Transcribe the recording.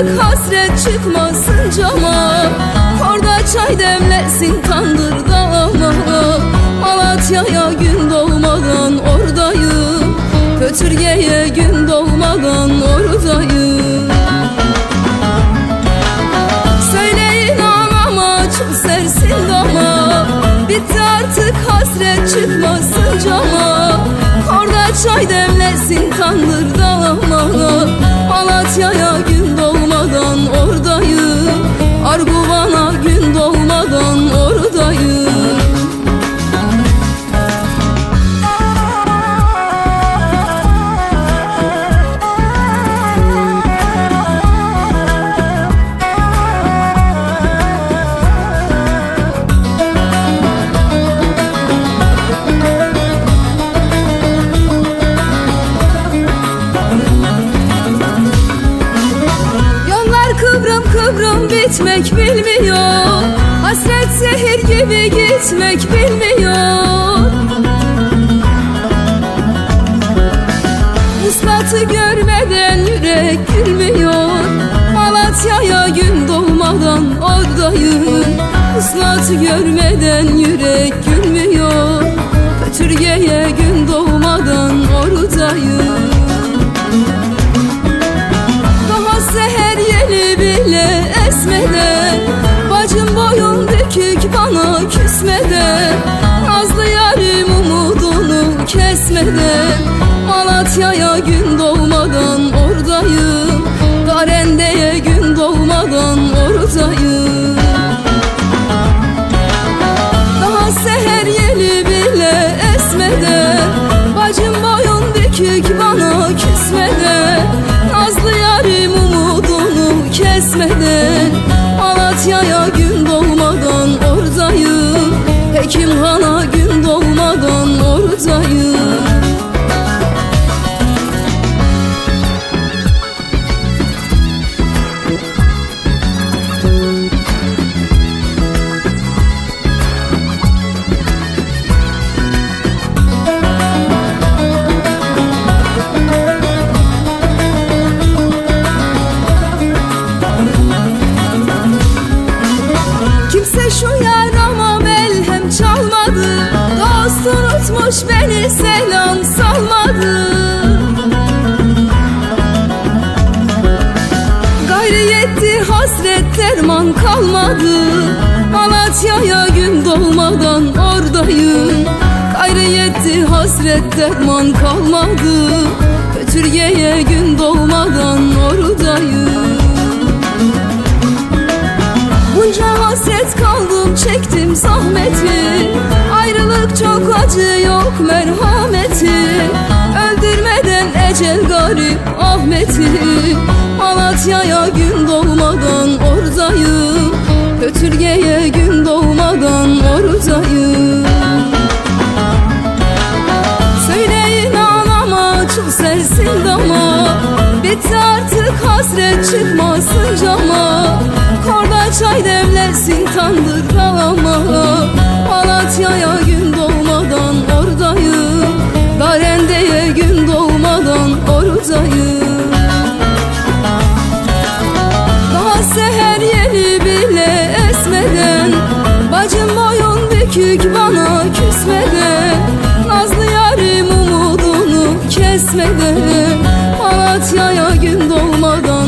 Artık hasret çıkmasın cama. Orada çay demlesin tandırda ama Malatya'ya gün doğmadan oradayım. Kötürge'ye gün doğmadan oradayım. Söyleyin ağlama çok sersin dama. Bitti artık hasret çıkmasın cama. Orada çay demlesin tandırda ama bitmek bilmiyor. Hasret zehir gibi gitmek bilmiyor. Ispatı görmeden yürek gülmüyor. Malatya'ya gün doğmadan oradayım. Islatı görmeden yürek gülmüyor. Kötürge'ye gün doğmadan oradayım kesmeden Malatya'ya gün doğmadan oradayım unutmuş beni selam salmadı. Gayrı yetti hasret derman kalmadı. Malatya'ya gün doğmadan oradayım. Gayrı yetti hasret derman kalmadı. Kötürge'ye gün doğmadan oradayım. Bunca hasret kaldım çektim zahmeti yok merhameti Öldürmeden ecel garip Ahmet'i. Malatya'ya gün doğmadan oradayım Kötürge'ye gün doğmadan oradayım bana küsmeden Nazlı yarim umudunu kesmeden Malatya'ya gün doğmadan